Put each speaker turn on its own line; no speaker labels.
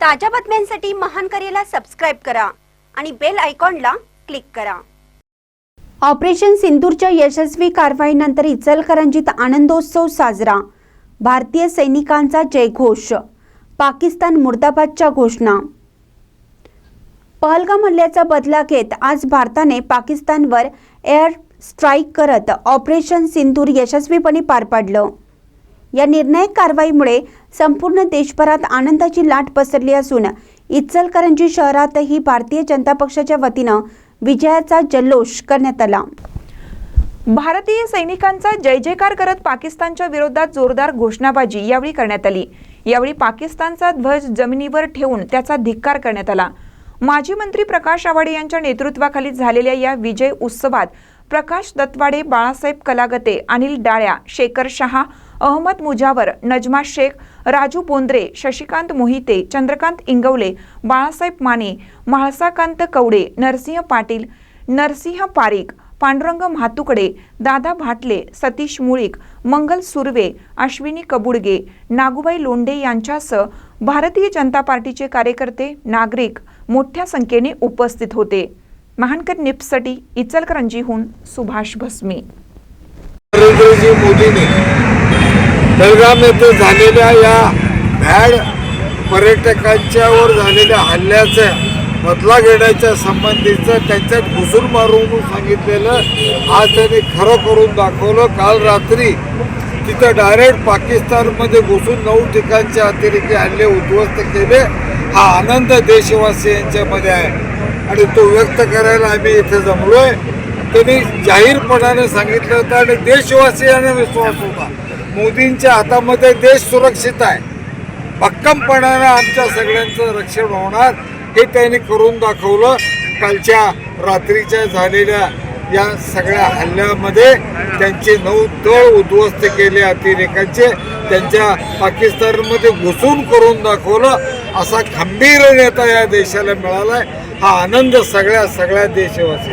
ताज्या बातम्यांसाठी महान करेला सबस्क्राईब करा आणि बेल आयकॉनला क्लिक करा. ऑपरेशन सिंदूरच्या यशस्वी कारवाईनंतर इचलकरंजीत आनंदोत्सव साजरा. भारतीय सैनिकांचा जयघोष. पाकिस्तान मुर्दाबादच्या घोषणा. पहलगाम हल्ल्याचा बदला घेत आज भारताने पाकिस्तानवर एअर स्ट्राईक करत ऑपरेशन सिंदूर यशस्वीपणे पार पाडलं. या निर्णायक कारवाईमुळे संपूर्ण देशभरात आनंदाची लाट पसरली असून इचलकरंजी शहरातही भारतीय जनता पक्षाच्या वतीनं विजयाचा जल्लोष करण्यात आला.
भारतीय सैनिकांचा जय जयकार करत पाकिस्तानच्या विरोधात जोरदार घोषणाबाजी यावेळी करण्यात आली. यावेळी पाकिस्तानचा ध्वज जमिनीवर ठेवून त्याचा धिक्कार करण्यात आला. माजी मंत्री प्रकाश आवाडे यांच्या नेतृत्वाखाली झालेल्या या विजय उत्सवात प्रकाश दत्वाडे बाळासाहेब कलागते अनिल डाळ्या शेखर शहा अहमद मुजावर नजमा शेख राजू बोंद्रे शशिकांत मोहिते चंद्रकांत इंगवले बाळासाहेब माने म्हाळसाकांत कवडे नरसिंह पाटील नरसिंह पारीख पांडुरंग म्हातुकडे दादा भाटले सतीश मुळीक मंगल सुर्वे अश्विनी कबुडगे नागुबाई लोंडे यांच्यासह भारतीय जनता पार्टीचे कार्यकर्ते नागरिक मोठ्या संख्येने उपस्थित होते. महानकर निप्ससाठी इचलकरंजीहून सुभाष भस्मी.
नरेंद्रजी मोदींनी बेळगाम येथे झालेल्या या भॅड पर्यटकांच्यावर झालेल्या हल्ल्याचा बदला घेण्याच्या संबंधीचं त्यांच्यात घुसून मारून सांगितलेलं आज त्यांनी खरं करून दाखवलं. काल रात्री तिथं डायरेक्ट पाकिस्तानमध्ये घुसून नऊ ठिकाणचे अतिरेकी हल्ले उद्ध्वस्त केले. हा आनंद देशवासियांच्यामध्ये आहे. आणि तो व्यक्त करायला आम्ही इथे जमलोय. त्यांनी जाहीरपणाने सांगितलं होतं आणि देशवासियांना विश्वास होता. मोदींच्या हातामध्ये देश सुरक्षित आहे. भक्कमपणानं आमच्या सगळ्यांचं रक्षण होणार हे त्यांनी करून दाखवलं. कालच्या रात्रीच्या झालेल्या या सगळ्या हल्ल्यामध्ये त्यांचे नऊ तळ उद्ध्वस्त केले अतिरेकांचे. त्यांच्या पाकिस्तानमध्ये घुसून करून दाखवलं. असा खंबीर नेता या देशाला मिळालाय. हा आनंद सगळ्या सगळ्या देशवासी